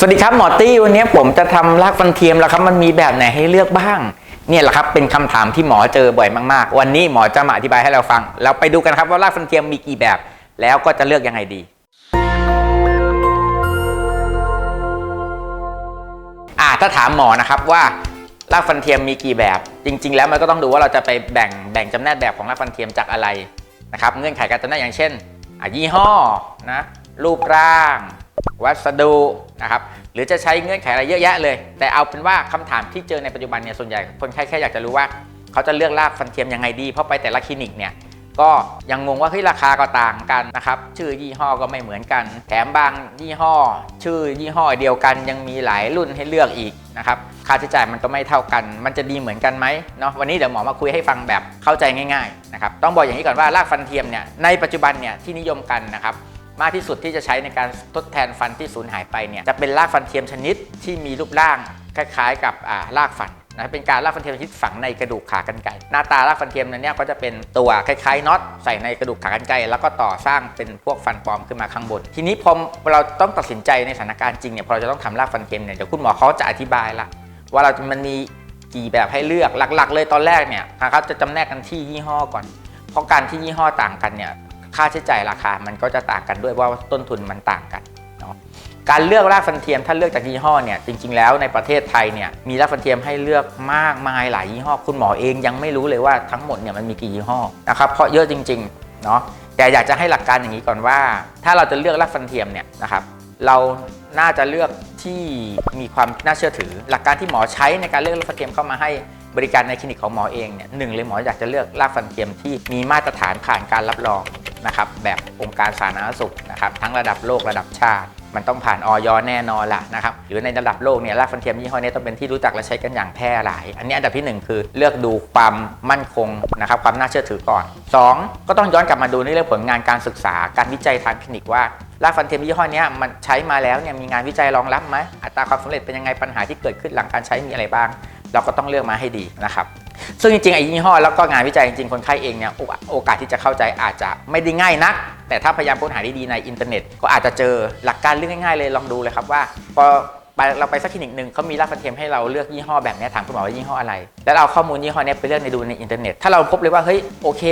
สวัสดีครับหมอตี้วันนี้ผมจะทำรากฟันเทียมแล้วครับมันมีแบบไหนให้เลือกบ้าง เนี่ยแหละครับเป็นคำถามที่หมอเจอบ่อยมากๆ วันนี้หมอจะมาอธิบายให้เราฟัง เราไปดูกันครับว่ารากฟันเทียมมีกี่แบบ แล้วก็จะเลือกยังไงดี อ่าถ้าถามหมอนะครับว่ารากฟันเทียมมีกี่แบบ จริง ๆ แล้วมันก็ต้องดูว่าเราจะไปแบ่งแบ่งจำแนกแบบของรากฟันเทียมจากอะไรนะครับเงื่อนไขการจำแนกอย่างเช่นยี่ห้อนะรูปร่าง วัสดุนะครับหรือจะใช้เงื่อนไขอะไรเยอะแยะเลย แต่เอาเป็นว่าคำถามที่เจอในปัจจุบันเนี่ยส่วนใหญ่คนไข้แค่อยากจะรู้ว่า เขาจะเลือกรากฟันเทียมยังไงดี เพราะไปแต่ละคลินิกเนี่ยก็ยังงงว่าเฮ้ยราคาก็ต่างกันนะครับชื่อยี่ห้อก็ไม่เหมือนกัน แถมบางยี่ห้อ ชื่อยี่ห้อเดียวกันยังมีหลายรุ่นให้เลือกอีกนะครับค่าใช้จ่ายมันก็ไม่เท่ากัน มันจะดีเหมือนกันไหมเนาะวันนี้เดี๋ยวหมอมาคุยให้ฟังแบบเข้าใจง่ายๆนะครับต้องบอกอย่างนี้ก่อนว่ารากฟันเทียมเนี่ยในปัจจุบันเนี่ยที่นิยมกันนะครับ มากที่สุดที่จะใช้ในการทดแทนฟันที่สูญหายไปเนี่ยจะเป็นรากฟันเทียมชนิดที่มีรูปร่างคล้ายๆ กับอ่ารากฟันนะเป็นการรากฟันเทียมชนิดฝังในกระดูกขากรรไกรหน้าตารากฟันเทียมนั้นเนี่ยก็จะเป็นตัวคล้ายๆน็อตใส่ในกระดูกขากรรไกรแล้วก็ต่อสร้างเป็นพวกฟันปลอมขึ้นมาข้างบน ทีนี้พอเราต้องตัดสินใจในสถานการณ์จริงเนี่ยพอเราจะต้องทำรากฟันเทียมเนี่ยเดี๋ยวคุณหมอเขาจะอธิบายละว่าเรามันมีกี่แบบให้เลือกหลักๆ เลยตอนแรกเนี่ยเขาจะจำแนกกันที่ยี่ห้อก่อน เพราะการที่ยี่ห้อต่างกันเนี่ย ค่าใช้จ่ายราคามันก็จะต่างกันด้วยเพราะว่าต้นทุนมันต่างกันเนาะการเลือกรากฟันเทียมถ้าเลือกจากยี่ห้อเนี่ยจริง ๆ แล้วในประเทศไทยเนี่ยมีรากฟันเทียมให้เลือกมากมายหลายยี่ห้อคุณหมอเองยังไม่รู้เลยว่าทั้งหมดเนี่ยมันมีกี่ยี่ห้อนะครับเพราะเยอะจริงๆเนาะแต่อยากจะให้หลักการอย่างนี้ก่อนว่า ถ้าเราจะเลือกรากฟันเทียมเนี่ยนะครับเราน่าจะเลือกที่มีความน่าเชื่อถือ หลักการที่หมอใช้ในการเลือกรากฟันเทียมเข้ามาให้บริการในคลินิกของหมอเองเนี่ยหนึ่งเลยหมออยากจะเลือกรากฟันเทียมที่มีมาตรฐานผ่านการรับรอง นะครับแบบองค์การสาธารณสุขนะครับทั้งระดับโลกระดับชาติ มันต้องผ่านออยแน่นอนละนะครับหรือในระดับโลกเนี่ยรากฟันเทียมยี่ห้อนี้ต้องเป็นที่รู้จักและใช้กันอย่างแพร่หลาย อันนี้อันดับที่หนึ่งคือเลือกดูความมั่นคงนะครับความน่าเชื่อถือก่อนสองก็ต้องย้อนกลับมาดูในเรื่องผลงานการศึกษา การวิจัยทางคลินิกว่ารากฟันเทียมยี่ห้อนี้มันใช้มาแล้วเนี่ยมีงานวิจัยรองรับไหมอัตราความสำเร็จเป็นยังไงปัญหาที่เกิดขึ้นหลังการใช้มีอะไรบ้าง เราก็ต้องเลือกมาให้ดีนะครับ ซึ่งจริงๆไอ้ยี่ห้อแล้วก็งานวิจัยจริงๆ คนไข้เองเนี่ยโอกาสที่จะเข้าใจอาจจะไม่ได้ง่ายนัก แต่ถ้าพยายามค้นหาดีๆในอินเทอร์เน็ต ก็อาจจะเจอหลักการเรื่องง่ายๆเลยลองดูเลยครับว่าพอ ไปเราไปสักคลินิกหนึ่งเขามีรากฟันเทียมให้เราเลือกยี่ห้อแบบนี้ถามคุณหมอว่ายี่ห้ออะไร แล้วเราเอาข้อมูลยี่ห้อเนี้ยไปเลือกในดูในอินเทอร์เน็ต ถ้าเราพบเลยว่าเฮ้ยโอเค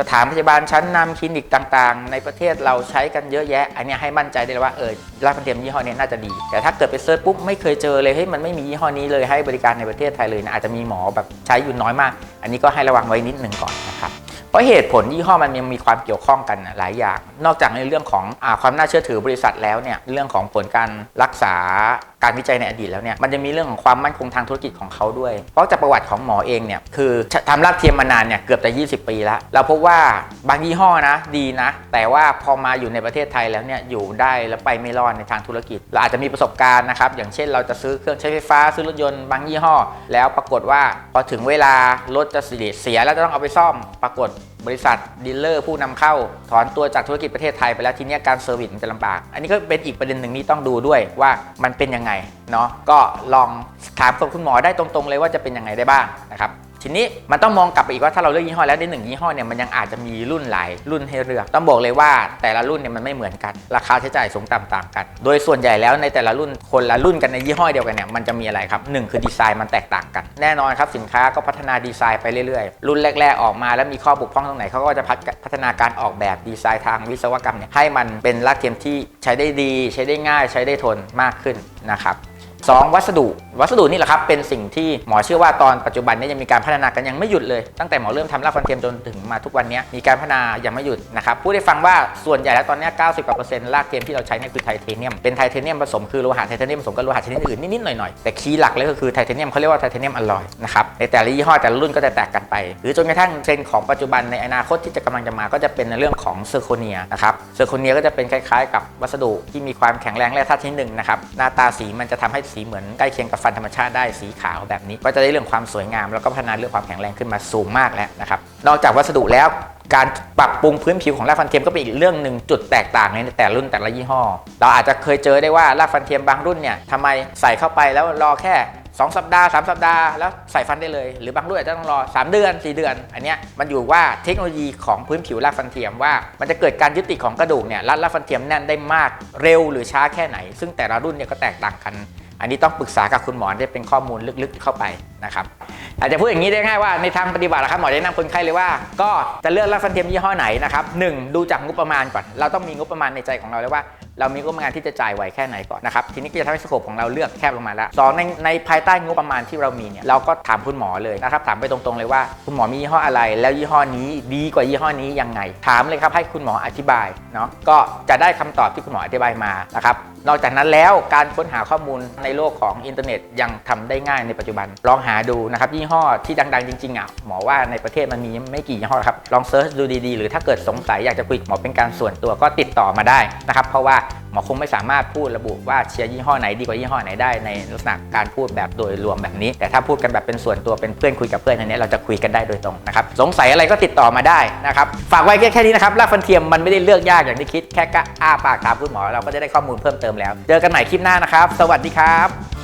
สถานพยาบาลชั้นนำคลินิกต่างๆ ในประเทศเราใช้กันเยอะแยะ อันนี้ให้มั่นใจได้เลยว่าเออรากฟันเทียมยี่ห้อเนี้ยน่าจะดี แต่ถ้าเกิดไปเซิร์ชปุ๊บไม่เคยเจอเลยเฮ้ยมันไม่มียี่ห้อนี้เลยให้บริการในประเทศไทยเลยนะอาจจะมีหมอแบบใช้อยู่น้อยมาก อันนี้ก็ให้ระวังไว้นิดหนึ่งก่อนนะครับเพราะเหตุผลยี่ห้อมันยังมีความเกี่ยวข้องกันหลายอย่าง นอกจากในเรื่องของอความน่าเชื่อถือบริษัทแล้วเนี่ยเรื่องของผลการรักษาการวิจัยในอดีตแล้วเนี่ยมันจะมีเรื่องของความมั่นคงทางธุรกิจของเขาด้วย เพราะจากประวัติของหมอเองเนี่ยคือทำรากเทียมมานานเนี่ยเกือบจะ 20 ปีแล้ว เราพบว่าบางยี่ห้อนะดีนะ แต่ว่าพอมาอยู่ในประเทศไทยแล้วเนี่ยอยู่ได้แล้วไปไม่รอดในทางธุรกิจ เราอาจจะมีประสบการณ์นะครับอย่างเช่นเราจะซื้อเครื่องใช้ไฟฟ้าซื้อรถยนต์บางยี่ห้อ แล้วปรากฏว่าพอถึงเวลารถจะเสียแล้วจะต้องเอาไปซ่อมปรากฏ บริษัทดีลเลอร์ผู้นำเข้า ถอนตัวจากธุรกิจประเทศไทยไปแล้วทีนี้การเซอร์วิสมันจะลำบาก อันนี้ก็เป็นอีกประเด็นหนึ่งที่ต้องดูด้วยว่ามันเป็นยังไงเนาะก็ลองถามกับคุณหมอได้ตรงๆเลยว่าจะเป็นยังไงได้บ้างนะครับ ทีนี้มันต้องมองกลับไปอีกว่าถ้าเราเลือกยี่ห้อแล้วในหนึ่งยี่ห้อเนี่ยมันยังอาจจะมีรุ่นหลายรุ่นให้เลือกต้องบอกเลยว่าแต่ละรุ่นเนี่ยมันไม่เหมือนกัน ราคาใช้จ่ายสูงต่ำต่างกัน โดยส่วนใหญ่แล้วในแต่ละรุ่นคนละรุ่นกันในยี่ห้อเดียวกันเนี่ยมันจะมีอะไรครับหนึ่งคือดีไซน์มันแตกต่างกัน แน่นอนครับสินค้าก็พัฒนาดีไซน์ไปเรื่อยๆ รุ่นแรก ๆออกมาแล้วมีข้อบกพร่องตรงไหนเขาก็จะพัฒนาการออกแบบดีไซน์ทางวิศวกรรมเนี่ยให้มันเป็นรากเทียมที่ใช้ได้ดี ใช้ได้ง่าย ใช้ได้ทนมากขึ้นนะครับ สองวัสดุ วัสดุนี่แหละครับเป็นสิ่งที่หมอเชื่อว่าตอนปัจจุบันนี้ยังมีการพัฒนากันยังไม่หยุดเลยตั้งแต่หมอเริ่มทำรากฟันเทียมจนถึงมาทุกวันนี้มีการพัฒนายังไม่หยุดนะครับพูดให้ฟังว่าส่วนใหญ่แล้วตอนนี้ 90กว่าเปอร์เซ็นต์รากเทียมที่เราใช้นี่คือไทเทเนียมเป็นไทเทเนียมผสมคือโลหะไทเทเนียมผสมกับโลหะชนิดอื่นนิดๆหน่อยๆแต่คีย์หลักเลยก็คือไทเทเนียมเขาเรียกว่าไทเทเนียมอลลอยนะครับในแต่ละยี่ห้อแต่ละรุ่นก็จะแตกกันไป หรือจนกระทั่งเทรนด์ของปัจจุบันในอนาคตที่จะกำลังจะมาก็จะเป็นในเรื่องของเซอร์โคเนียนะครับเซอร์โคเนียก็จะเป็นคล้ายๆ กับวัสดุที่มีความแข็งแรงและธาตุชนิดหนึ่งนะครับหน้าตาสีมันจะทำให้สีเหมือนใกล้เคียงกับฟันธรรมชาติได้สีขาวแบบนี้ ก็จะได้เรื่องความสวยงาม แล้วก็พัฒนาเรื่องความแข็งแรงขึ้นมาสูงมากแล้วนะครับนอกจากวัสดุแล้วการปรับปรุงพื้นผิวของรากฟันเทียมก็เป็นอีกเรื่องหนึ่งจุดแตกต่างในแต่รุ่นแต่ละยี่ห้อ เราอาจจะเคยเจอได้ว่ารากฟันเทียมบางรุ่นเนี่ยทำไมใส่เข้าไปแล้วรอแค่ 2 สัปดาห์ 3 สัปดาห์แล้วใส่ฟันได้เลย หรือบางรุ่นอาจจะต้องรอ 3 เดือน 4 เดือน อันเนี้ยมันอยู่ว่าเทคโนโลยีของพื้นผิวรากฟันเทียมว่า มันจะเกิดการยึดติดของกระดูกเนี่ยรัดรากฟันเทียมแน่นได้มากเร็วหรือช้าแค่ไหน ซึ่งแต่ละรุ่นเนี่ยก็แตกต่างกัน อันนี้ต้องปรึกษากับคุณหมอได้เป็นข้อมูลลึกๆเข้าไปนะครับอาจจะพูดอย่างนี้ได้ง่ายว่าในทางปฏิบัตินะครับหมอจะแนะนำคนไข้เลยว่า ก็จะเลือกรากฟันเทียมยี่ห้อไหนนะครับหนึ่งดูจากงบประมาณก่อน เราต้องมีงบประมาณในใจของเราเลยว่า เรามีงบประมาณที่จะจ่ายไหวแค่ไหนก่อนนะครับทีนี้ก็จะทำให้สโคปของเราเลือกแคบลงมาแล้วสองในในภายใต้งบประมาณที่เรามีเนี่ยเราก็ถามคุณหมอเลยนะครับถามไปตรงๆเลยว่า คุณหมอมียี่ห้ออะไร แล้วยี่ห้อนี้ดีกว่ายี่ห้อนี้ยังไง ถามเลยครับให้คุณหมออธิบายเนาะก็จะได้คำตอบที่คุณหมออธิบายมานะครับนอกจากนั้นแล้วการค้นหาข้อมูลในโลกของอินเทอร์เน็ตยังทำได้ง่ายในปัจจุบัน ลองหาดูนะครับยี่ห้อที่ดังๆจริงๆอะหมอว่าในประเทศมันมีไม่กี่ยี่ห้อครับลองเซิร์ชดูดีๆ หรือถ้าเกิดสงสัยอยากจะคุยกับหมอเป็นการส่วนตัวก็ติดต่อมาได้นะครับเพราะว่าหมอคงไม่สามารถพูดระบุว่าเชียร์ยี่ห้อไหนดีกว่ายี่ห้อไหนได้ในลักษณะการพูดแบบโดยรวมแบบนี้ แต่ถ้าพูดกันแบบเป็นส่วนตัวเป็นเพื่อนคุยกับเพื่อนอันนี้เราจะคุยกันได้โดยตรงนะครับสงสัยอะไรก็ติดต่อมาได้นะครับฝากไว้แค่แค่นี้นะครับรากฟันเทียมมันไม่ได้เลือกยากอย่างที่คิดแค่กะอ้าปากถามคุณหมอเราก็จะได้ข้อมูลเพิ่มเติมแล้ว เจอกันใหม่คลิปหน้านะครับ สวัสดีครับ